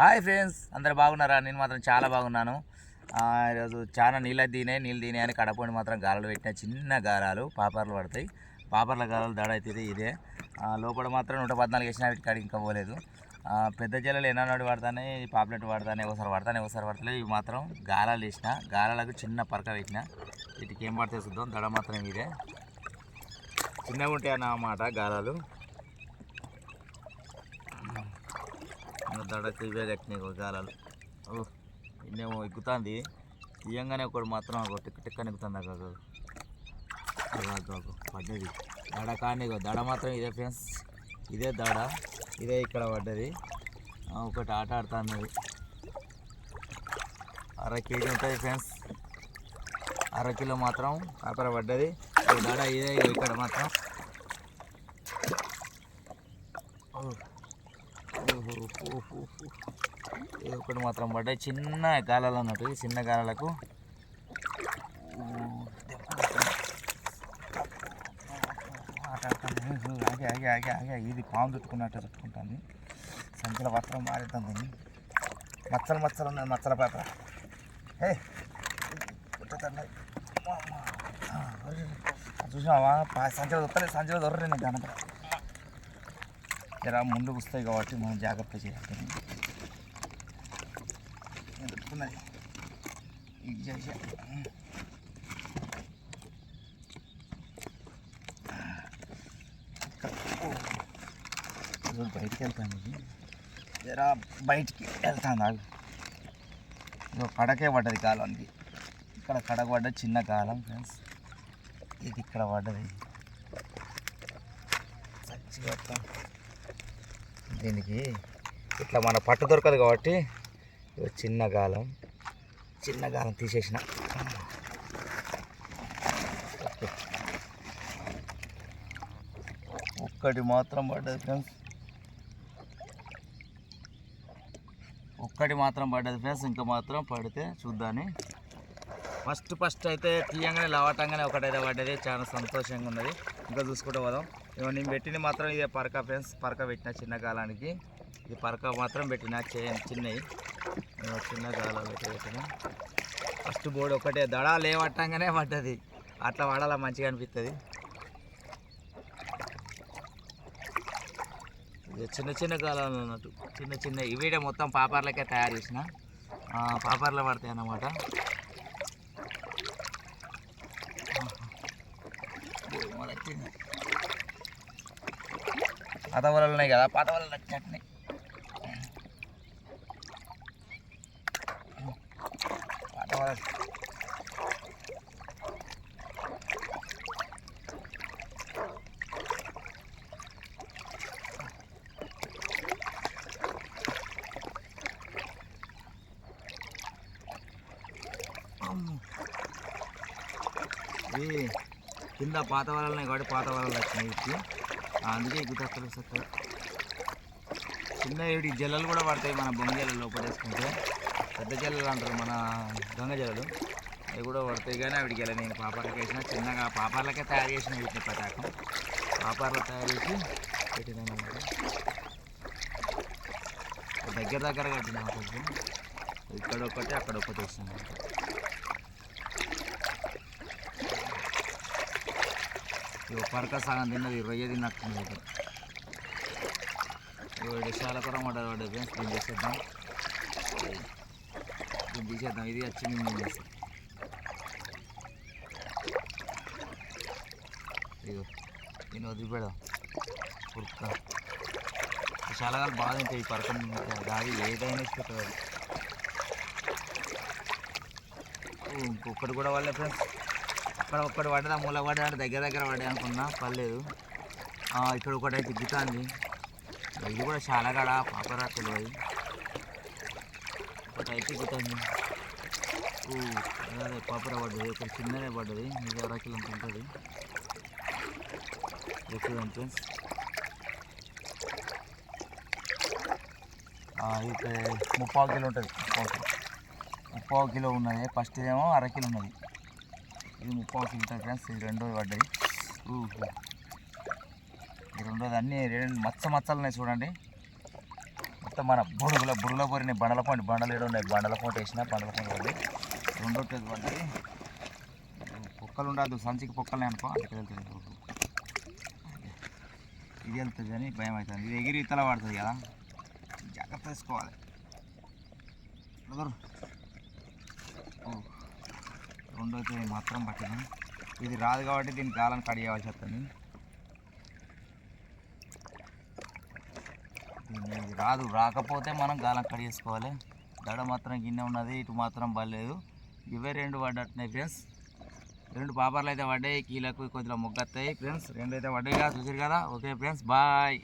Hi friends అందరు బాగున్నారా? నేను మాత్రం చాలా బాగున్నాను. ఈరోజు చాలా నీళ్ళు తినే నీళ్ళు తినే అని కడపండి మాత్రం గాలాలు పెట్టిన చిన్న గారాలు పాపర్లు పడతాయి. పాపర్ల గారాలు దడ అవుతుంది ఇదే. లోపల మాత్రం నూట పద్నాలుగు వేసిన వీటికి కాడికి ఇంకా పోలేదు. పెద్ద జల్లలు ఎన్నోటి పడతానే పాపులెట్ పడతానే ఒకసారి పడతానే ఒకసారి పడతలేదు ఇవి మాత్రం గాలాలు వేసిన గాలాలకు చిన్న పరక పెట్టిన వీటికి ఏం పడితే చూద్దాం. దడ మాత్రం ఇదే. చిన్నగా ఉంటాయి అన్నమాట గాలాలు దడకు ఇవే కట్టినాయి ఒక గాలాలు ఓ ఇన్నేమో ఎక్కుతుంది. తీయంగానే ఒకటి మాత్రం ఒక టిక్ టిక్ అని ఎక్కుతుంది అక్కడ పడ్డది. దడ కానీ దడ మాత్రం ఇదే ఫ్రెండ్స్. ఇదే దడ ఇదే ఇక్కడ పడ్డది. ఒకటి ఆట ఆడుతున్నది అర కేజీ ఉంటుంది ఫ్రెండ్స్. అర కిలో మాత్రం అక్కడ పడ్డది. దడ ఇదే ఇక్కడ మాత్రం. ఓ. ఇది ఒకటి మాత్రం పడ్డాయి. చిన్న గాలాలు అన్నట్టు చిన్న గాలాలకు. ఆగే ఆగే ఆగే ఆగే. ఇది పాము చుట్టుకున్నట్టు చుట్టుకుంటుంది. సంచుల వస్త్రం మారుతుంది. మచ్చలు మచ్చలు ఉన్నాయి మచ్చల పేపర్ హే! చూసినావా? పా- సంచులు దొరకలేదు సంచులు దొరకలేదు దాని ముందుకు వస్తాయి కాబట్టి మనం జాగ్రత్త చేయాలి. నేను ఇది చేసే బయటికి వెళ్తాను ఇది. బయటికి వెళ్తాను అది ఇదో కడకే పడ్డది కాలానికి. ఇక్కడ కడక పడ్డది చిన్న కాలం ఫ్రెండ్స్. ఇది ఇక్కడ పడ్డది. మంచిగా దీనికి ఇట్లా మన పట్టు దొరకదు కాబట్టి చిన్న గాలం. చిన్న గాలం తీసేసిన. ఒక్కటి మాత్రం పడ్డది ఫ్రెండ్స్. ఒక్కటి మాత్రం పడ్డది ఫ్రెండ్స్. ఇంకా మాత్రం పడితే చూద్దాని. ఫస్ట్ ఫస్ట్ అయితే తీయంగానే లవటంగానే ఒకటైతే పడ్డది. చాలా సంతోషంగా ఉన్నది. ఇంకా చూసుకుంటూ పోదాం. ఇగో నేను పెట్టింది మాత్రం ఇదే పరక ఫ్రెండ్స్ పరక పెట్టిన చిన్న గాలానికి. ఇది పరక మాత్రం పెట్టిన చే చిన్నవి చిన్న గాలాలు పెట్టిన. ఫస్ట్ బోర్డు ఒకటే దడ లేవట్టంగానే పడ్డది. అట్లా వాడాల మంచిగా అనిపిస్తుంది చిన్న చిన్న గాలాలు అన్నట్టు చిన్న చిన్న ఇవిడే మొత్తం పాపర్లకే తయారు చేసిన. పాపర్లు పడతాయి అన్నమాట. ఓ, పాత వలలు ఉన్నాయి కదా పాత వలలు వచ్చినట్టున్నాయి పాత వలలు కింద పాత వలలు ఉన్నాయి కాబట్టి పాత వలలు వచ్చినాయి వీటికి అందుకే ఎక్కుతారు చక్కగా చిన్న వీటి జల్లలు కూడా పడతాయి మన బొంగ జల్లలు పడేసుకుంటే పెద్ద జల్లలు అంటారు మన దొంగ జల్లలు. అవి కూడా పడతాయి కానీ అవి వెళ్ళి నేను పాపర్లకి వేసిన చిన్నగా పాపర్లకే తయారు చేసిన వీటిని పటాకం. పాపర్లు తయారు చేసి పెట్టినాను దగ్గర దగ్గర కట్టినా కొంచెం ఇక్కడ ఒకటి అక్కడ ఒకటి వేసిన ఇవి పరక సగం తిన్నది రొయ్య తిన్నట్టుంది ఇది ఇవి చాలా కూడా మటర్ ఫ్రెండ్స్ దీన్ని తీసేద్దాం. దీన్ని తీసేద్దాం ఇది వచ్చి మేము చేస్తాం. ఇదిగో దీన్ని వదిలిపెడదాం. పుర్క విశాలగాలు బాగా తింటాయి ఈ పరకం దాది ఏదైనా ఇష్టపడదు ఇంకొకటి కూడా వాళ్ళే ఫ్రెండ్స్. అక్కడ ఒక్కటి పడ్డదా మూల పడ్డా దగ్గర దగ్గర పడ్డా అనుకున్నా పర్లేదు ఇక్కడ ఒకటి అయితే దిగుతుంది. ఇది కూడా చాలా కాడ పాపరా తెలియదు. ఒకటి అయితే దిగుతుంది. అదే పాపర పడ్డది ఇక్కడ చిన్నదే పడ్డది. ఇది అరకిలో అంత ఉంటుంది. ఎక్కువ ఫ్రెండ్స్ ముప్పావు కిలో ఉంటుంది. ముప్పావు కిలో. ముప్పావు కిలో ఉన్నది. ఫస్ట్ ఏమో అర కిలో ఉన్నది. ఇది ముప్పై కిలో ఫ్రెండ్స్ ఇది రెండోది పడ్డాయి. ఇది రెండోది అన్నీ రెండు మచ్చ మచ్చలు ఉన్నాయి చూడండి. మొత్తం మన బుడుగుల బుడుగుల పోరినాయి బండల పండు బండలు ఏడు ఉన్నాయి. బండల పంట వేసిన బండల పంట పడ్డాయి. రెండో తేదీ పడ్డాయి. పొక్కలు ఉండదు. సంచికి పొక్కలు అనుకో అక్కడికి వెళ్తుంది ఇది వెళ్తుంది అని భయం అవుతుంది. ఇది ఎగిరి ఇతల పడుతుంది కదా. జాగ్రత్త తీసుకోవాలి ఓ. రెండో అయితే మాత్రం పట్టిన. ఇది రాదు కాబట్టి దీని గాలను కడిగవలసి వస్తుంది. దీన్ని ఇది రాదు. రాకపోతే మనం గాలం కడిగేసుకోవాలి దడ మాత్రం గిన్నె ఉన్నది ఇటు మాత్రం పడలేదు. ఇవే రెండు పడ్డట్టున్నాయి ఫ్రెండ్స్. రెండు పాపర్లు అయితే పడ్డాయి కీలకు కొద్దిగా మొగ్గత్తాయి. ఫ్రెండ్స్ రెండు అయితే పడ్డాయి కదా చూసారు కదా? Okay friends bye.